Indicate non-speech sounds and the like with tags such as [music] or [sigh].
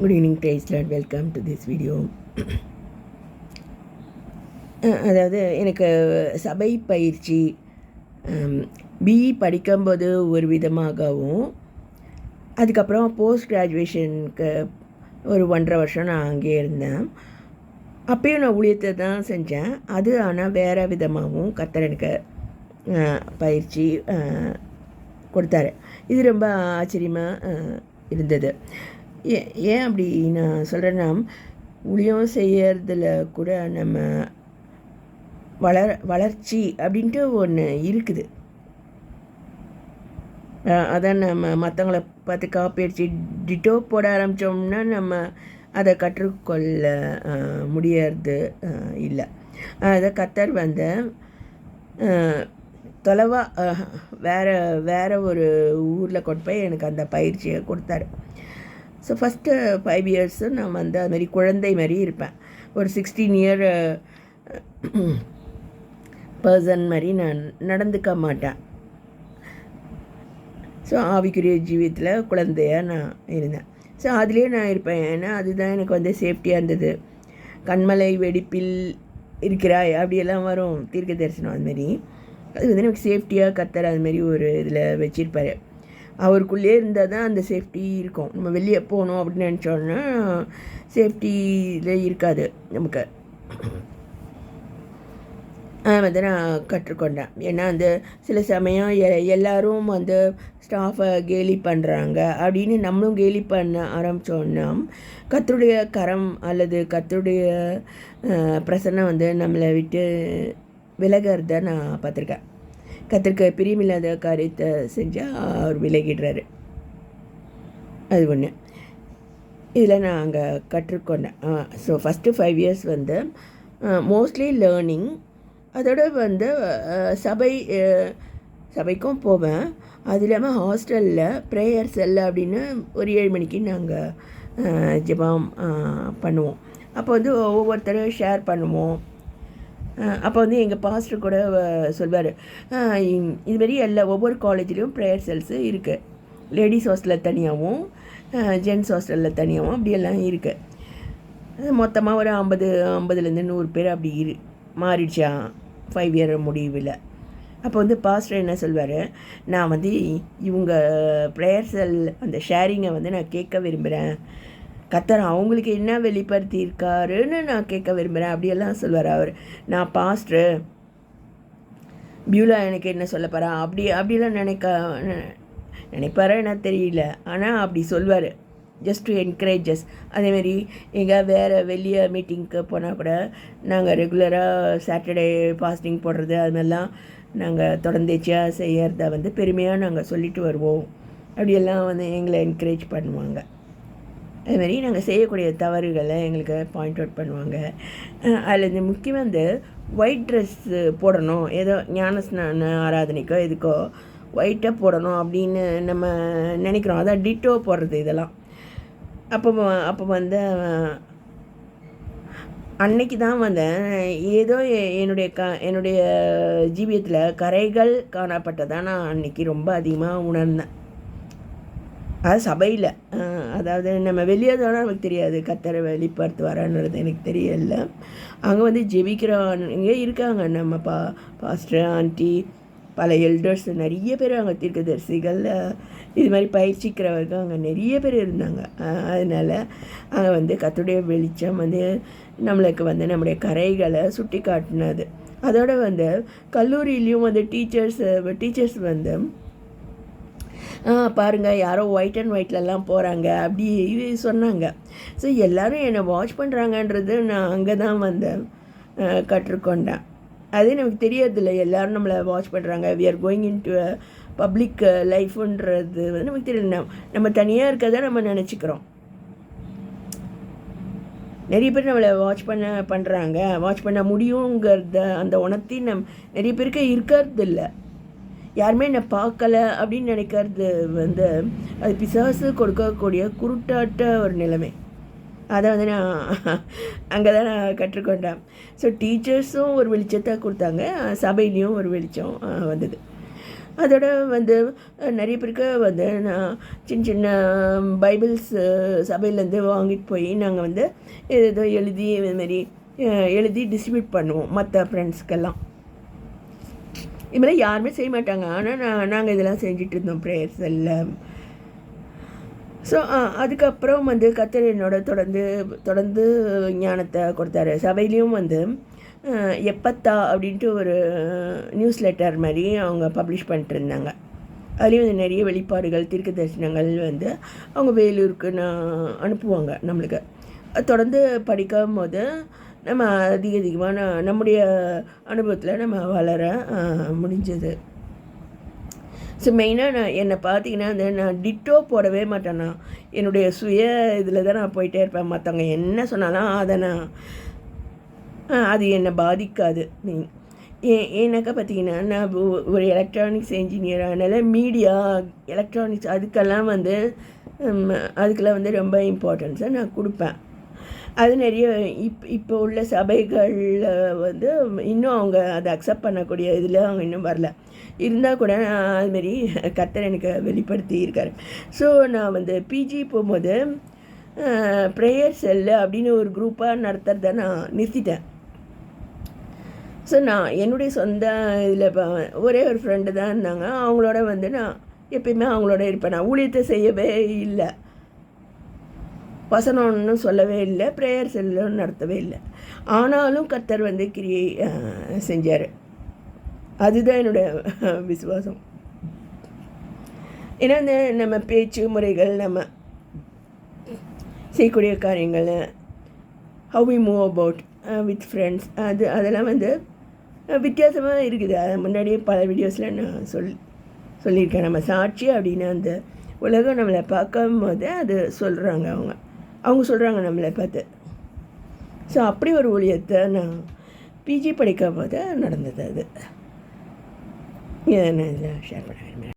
Good evening taste welcome to this video அதாவது எனக்கு சபை பயிற்சி um, பிஇ படிக்கும்போது ஒரு விதமாகவும் அதுக்கப்புறம் போஸ்ட் கிராஜுவேஷனுக்கு ஒரு ஒன்றரை வருஷம் நான் அங்கேயே இருந்தேன். அப்பயும் நான் ஊழியத்தை தான் செஞ்சேன். அது ஆனால் வேறு விதமாகவும் கத்தர் எனக்கு பயிற்சி கொடுத்தாரு. இது ரொம்ப ஆச்சரியமாக இருந்தது. ஏ ஏன் அப்படி நான் சொல்கிறேன்னா ஊழியம் செய்கிறதுல கூட நம்ம வளர் வளர்ச்சி அப்படின்ட்டு ஒன்று இருக்குது. அதான் நம்ம மற்றவங்கள பார்த்து காப்பி அடித்து டிட்டோ போட ஆரம்பித்தோம்னா நம்ம அதை கற்றுக்கொள்ள முடியறது இல்லை. அதை கத்தர் வந்து தொலைவாக வேறு வேறு வேற ஒரு ஊரில் கொண்டு போய் எனக்கு அந்த பயிற்சியை கொடுத்தாரு. ஸோ ஃபஸ்ட்டு ஃபைவ் இயர்ஸு நான் வந்து அதுமாரி குழந்தை மாதிரி இருப்பேன். ஒரு சிக்ஸ்டீன் இயர் பர்சன் மாதிரி நான் நடந்துக்க மாட்டேன். ஸோ ஆவிக்குரிய ஜீவியத்தில் குழந்தையாக நான் இருந்தேன். ஸோ அதுலேயே நான் இருப்பேன். ஏன்னா அதுதான் எனக்கு வந்து சேஃப்டியாக இருந்தது. கண்மலை வெடிப்பில் இருக்கிறாய் அப்படியெல்லாம் வரும். தீர்க்க தரிசனம் அதுமாரி அது வந்து எனக்கு சேஃப்டியாக கத்தர் அதுமாரி ஒரு இதில் வச்சுருப்பாரு. அவருக்குள்ளே இருந்தால் தான் அந்த சேஃப்டி இருக்கும். நம்ம வெளியே போகணும் அப்படின்னு நினச்சோன்னா சேஃப்டியில் இருக்காது நமக்கு. அதை வந்து நான் கற்றுக்கொண்டேன். ஏன்னா அந்த சில சமயம் எ எல்லாரும் வந்து ஸ்டாஃபை கேலி பண்ணுறாங்க அப்படின்னு நம்மளும் கேலி பண்ண ஆரம்பித்தோன்னா கத்தருடைய கரம் அல்லது கத்தருடைய பிரசன்னம் வந்து நம்மளை விட்டு விலகிறத நான் பார்த்துருக்கேன். கத்திரிக்க பிரியமில்லாத காரியத்தை செஞ்சால் அவர் விலகிடுறாரு. அது ஒன்று இதில் நான் அங்கே கற்றுக்கொண்டேன். ஸோ ஃபஸ்ட்டு ஃபைவ் இயர்ஸ் வந்து மோஸ்ட்லி லேர்னிங் அதோட வந்து சபை சபைக்கும் போவேன். அது இல்லாமல் ஹாஸ்டலில் ப்ரேயர் செல் அப்படின்னு ஒரு ஏழு மணிக்கு நாங்கள் ஜெபம் பண்ணுவோம். அப்போ வந்து ஒவ்வொருத்தரும் ஷேர் பண்ணுவோம். அப்போ வந்து எங்கள் பாஸ்டர் கூட சொல்வார். இதுமாரி எல்லா ஒவ்வொரு காலேஜ்லேயும் ப்ரேயர் செல்ஸு இருக்குது லேடிஸ் ஹாஸ்டலில் தனியாகவும் ஜென்ஸ் ஹாஸ்டலில் தனியாகவும் அப்படியெல்லாம் இருக்குது மொத்தமாக ஒரு ஐம்பது ஐம்பதுலேருந்து நூறு பேர் அப்படி இரு மாறிடுச்சா ஃபைவ் இயர் முடிவில். அப்போ வந்து பாஸ்டர் என்ன சொல்வார் நான் வந்து இவங்க ப்ரேயர் செல் அந்த ஷேரிங்கை வந்து நான் கேட்க விரும்புகிறேன் கத்தர் அவங்களுக்கு என்ன வெளிப்படுத்தி இருக்காருன்னு நான் கேட்க விரும்புகிறேன். அப்படியெல்லாம் சொல்வார் அவர். நான் பாஸ்டரு. பியூலா எனக்கு என்ன சொல்ல போகிறா அப்படி அப்படிலாம் நினைக்க நினைப்பாரா எனக்கு தெரியல. ஆனால் அப்படி சொல்வார். ஜஸ்ட் டு என்கரேஜஸ் அதேமாரி எங்கே வேறு வெளியே மீட்டிங்க்கு போனால் கூட நாங்கள் ரெகுலராக சாட்டர்டே ஃபாஸ்டிங் போடுறது அது மாதிரிலாம் நாங்கள் தொடர்ந்துச்சியாக செய்கிறத வந்து பெருமையாக நாங்கள் சொல்லிட்டு வருவோம். அப்படியெல்லாம் வந்து எங்களை என்கரேஜ் பண்ணுவாங்க. அதுமாரி நாங்கள் செய்யக்கூடிய தவறுகளை எங்களுக்கு பாயிண்ட் அவுட் பண்ணுவாங்க. அதில் இந்த முக்கியமாக வந்து ஒயிட் ட்ரெஸ்ஸு போடணும். ஏதோ ஞானஸ்நான ஆராதனைக்கோ இதுக்கோ ஒயிட்டாக போடணும் அப்படின்னு நம்ம நினைக்கிறோம். அதான் டிட்டோ போடுறது இதெல்லாம். அப்போ அப்போ வந்து அன்னைக்கு தான் வந்தேன் ஏதோ எ- என்னுடைய க என்னுடைய ஜீவியத்தில் கரைகள் காணப்பட்டதான் நான் அன்னைக்கு ரொம்ப அதிகமாக உணர்ந்தேன். அது சபையில். அதாவது நம்ம வெளியே தானே நமக்கு தெரியாது கத்தரை வெளிப்படுத்துவாரான்றது எனக்கு தெரியல. அங்கே வந்து ஜெபிக்கிறவங்க இருக்காங்க. நம்ம பா பாஸ்டர் ஆண்டி பல எல்டர்ஸ் நிறைய பேர் அங்கே தீர்க்கதரிசிகள் இது மாதிரி பயிற்சிக்கிறவர்கள் அங்கே நிறைய பேர் இருந்தாங்க. அதனால் அங்கே வந்து கத்துடைய வெளிச்சம் வந்து நம்மளுக்கு வந்து நம்முடைய கரைகளை சுட்டி காட்டினது அதோடு வந்து கல்லூரியிலையும் வந்து டீச்சர்ஸ் டீச்சர்ஸ் வந்து ஆ யாரோ ஒயிட் அண்ட் ஒயிட்லலாம் போகிறாங்க அப்படி சொன்னாங்க. ஸோ எல்லாரும் என்னை வாட்ச் பண்ணுறாங்கன்றது நான் அங்கே தான் வந்தேன் கற்றுக்கொண்டேன். அது நமக்கு தெரியறதில்ல எல்லோரும் நம்மளை வாட்ச் பண்ணுறாங்க we are going into public லைஃப்ன்றது வந்து நமக்கு தெரியல. நம்ம- தனியாக இருக்கதை நம்ம நினச்சிக்கிறோம். நிறைய பேர் நம்மளை வாட்ச் பண்ண பண்ணுறாங்க வாட்ச் பண்ண முடியுங்கிறத அந்த உணர்த்தி நம் நிறைய பேருக்கு இருக்கிறது இல்லை யாருமே என்னை பார்க்கல அப்படின்னு நினைக்கிறது வந்து அது பிசாசு கொடுக்கக்கூடிய குருட்டாட்ட ஒரு நிலைமை. அதை வந்து நான் [laughs] அங்கே தான் நான் கற்றுக்கொண்டேன். ஸோ டீச்சர்ஸும் ஒரு வெளிச்சத்தை கொடுத்தாங்க. சபையிலையும் ஒரு வெளிச்சம் வந்தது. அதோட வந்து நிறைய பேருக்கு வந்து நான் சின்ன சின்ன பைபிள்ஸ் சபையிலேருந்து வாங்கிட்டு போய் நாங்கள் வந்து ஏதோ எழுதி இதுமாரி எழுதி டிஸ்ட்ரிபியூட் பண்ணுவோம் மற்ற ஃப்ரெண்ட்ஸ்க்கெல்லாம் இதுமாதிரி யாருமே செய்ய மாட்டாங்க. ஆனால் நான் நாங்கள் இதெல்லாம் செஞ்சிட்டு இருந்தோம் ப்ரேயர்ஸ் எல்லாம். ஸோ அதுக்கப்புறம் வந்து கத்தர் என்னோட தொடர்ந்து தொடர்ந்து ஞானத்தை கொடுத்தாரு. சபையிலையும் வந்து எப்பத்தா அப்படின்ட்டு ஒரு நியூஸ் லெட்டர் மாதிரி அவங்க பப்ளிஷ் பண்ணிட்டுருந்தாங்க அதுலேயும் வந்து நிறைய வெளிப்பாடுகள் தீர்க்க தரிசனங்கள் வந்து அவங்க வேலூருக்கு நான் அனுப்புவாங்க நம்மளுக்கு. தொடர்ந்து படிக்கும் போது நம்ம அதிக அதிகமான நம்முடைய அனுபவத்தில் நம்ம வளர முடிஞ்சது. ஸோ மெயினாக நான் என்னை பார்த்தீங்கன்னா அந்த நான் டிட்டோ போடவே மாட்டேன் நான் என்னுடைய சுய இதில் தான் நான் போயிட்டே இருப்பேன். மற்றவங்க என்ன சொன்னாலும் அதை நான் அது என்னை பாதிக்காது. நீ ஏ ஏன்னாக்கா பார்த்தீங்கன்னா நான் ஒரு எலக்ட்ரானிக்ஸ் இன்ஜினியர் அதனால் மீடியா எலக்ட்ரானிக்ஸ் அதுக்கெல்லாம் வந்து அதுக்கெல்லாம் வந்து ரொம்ப இம்பார்ட்டன்ஸை நான் கொடுப்பேன். அது நிறைய இப் இப்போ உள்ள சபைகளில் வந்து இன்னும் அவங்க அதை அக்செப்ட் பண்ணக்கூடிய இதில் அவங்க இன்னும் வரல. இருந்தால் கூட நான் அதுமாரி கத்தர் எனக்கு வெளிப்படுத்தி இருக்கார். ஸோ நான் வந்து பிஜி போகும்போது ப்ரேயர் செல்லு அப்படின்னு ஒரு குரூப்பாக நடத்துகிறத நான் நிறுத்திட்டேன். ஸோ நான் என்னுடைய சொந்த இதில் ஒரே ஒரு ஃப்ரெண்டு தான் இருந்தாங்க. அவங்களோட வந்து நான் எப்பயுமே அவங்களோட இருப்பேன். நான் ஊழியத்தை செய்யவே இல்லை. வசனம்னு சொல்லவே இல்லை ப்ரேயர் செல்லும் நடத்தவே இல்லை. ஆனாலும் கர்த்தர் வந்து கிரியை செஞ்சார். அதுதான் என்னுடைய விசுவாசம். ஏன்னா இந்த நம்ம பேச்சு முறைகள் நம்ம செய்யக்கூடிய காரியங்கள் how we move about with friends அது அதெல்லாம் வந்து வித்தியாசமாக இருக்குது. அது முன்னாடியே பல வீடியோஸில் நான் சொல் சொல்லியிருக்கேன். நம்ம சாட்சி அப்படின்னு அந்த உலகம் நம்மளை பார்க்கும் போது அது சொல்கிறாங்க அவங்க. அவங்க சொல்கிறாங்க நம்மளை பார்த்து. ஸோ அப்படி ஒரு ஊழியத்தை நான் பிஜி படிக்கும் போது நடந்தது அது. ஷேர் பண்ண விரும்புகிறேன்.